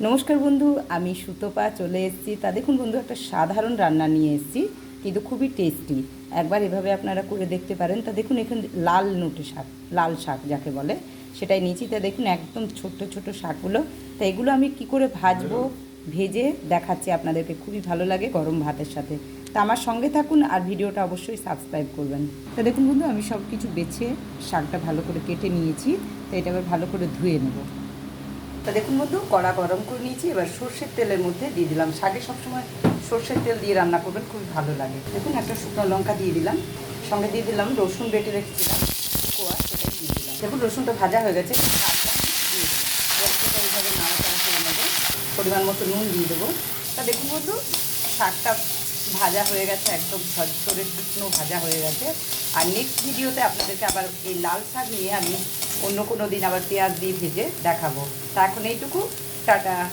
নমস্কার বন্ধু, আমি সুতপা চলে এসেছি। তা দেখুন বন্ধু, একটা সাধারণ রান্না নিয়ে এসেছি, কিন্তু খুবই টেস্টি একবার এভাবে আপনারা করে দেখতে পারেন। তা দেখুন, এখানে লাল নোটে শাক, লাল শাক যাকে বলে, সেটাই নিয়েছি। তা দেখুন, একদম ছোট্ট ছোট শাকগুলো। তা এগুলো আমি কি করে ভাজবো, ভেজে দেখাচ্ছি আপনাদেরকে। খুবই ভালো লাগে গরম ভাতের সাথে। তা আমার সঙ্গে থাকুন আর ভিডিওটা অবশ্যই সাবস্ক্রাইব করবেন। তা দেখুন বন্ধু, আমি সব কিছু বেছে শাকটা ভালো করে কেটে নিয়েছি। তো এটা এবার ভালো করে ধুয়ে নেব। তা দেখুন বন্ধু, কড়া গরম করে নিয়েছি, এবার সর্ষের তেলের মধ্যে দিয়ে দিলাম। শাকে সবসময় সর্ষের তেল দিয়ে রান্না করবেন, খুবই ভালো লাগে। দেখুন, একটা শুকনো লঙ্কা দিয়ে দিলাম, সঙ্গে দিয়ে দিলাম রসুন বেটে রেখেছিলাম, কোয়া সেটা দিয়ে দিলাম। দেখুন, রসুনটা ভাজা হয়ে গেছে পরিমাণ মতো নুন দিয়ে দেবো। তা দেখুন বন্ধু, শাকটা ভাজা হয়ে গেছে, একদম ঝরঝরে শুকনো ভাজা হয়ে গেছে। আর নেক্সট ভিডিওতে আপনাদেরকে আবার এই লাল শাক নিয়ে আমি অন্য কোনো দিন আবার পেঁয়াজ দিয়ে ভেজে দেখাবো। তা এখন এইটুকু টাটা।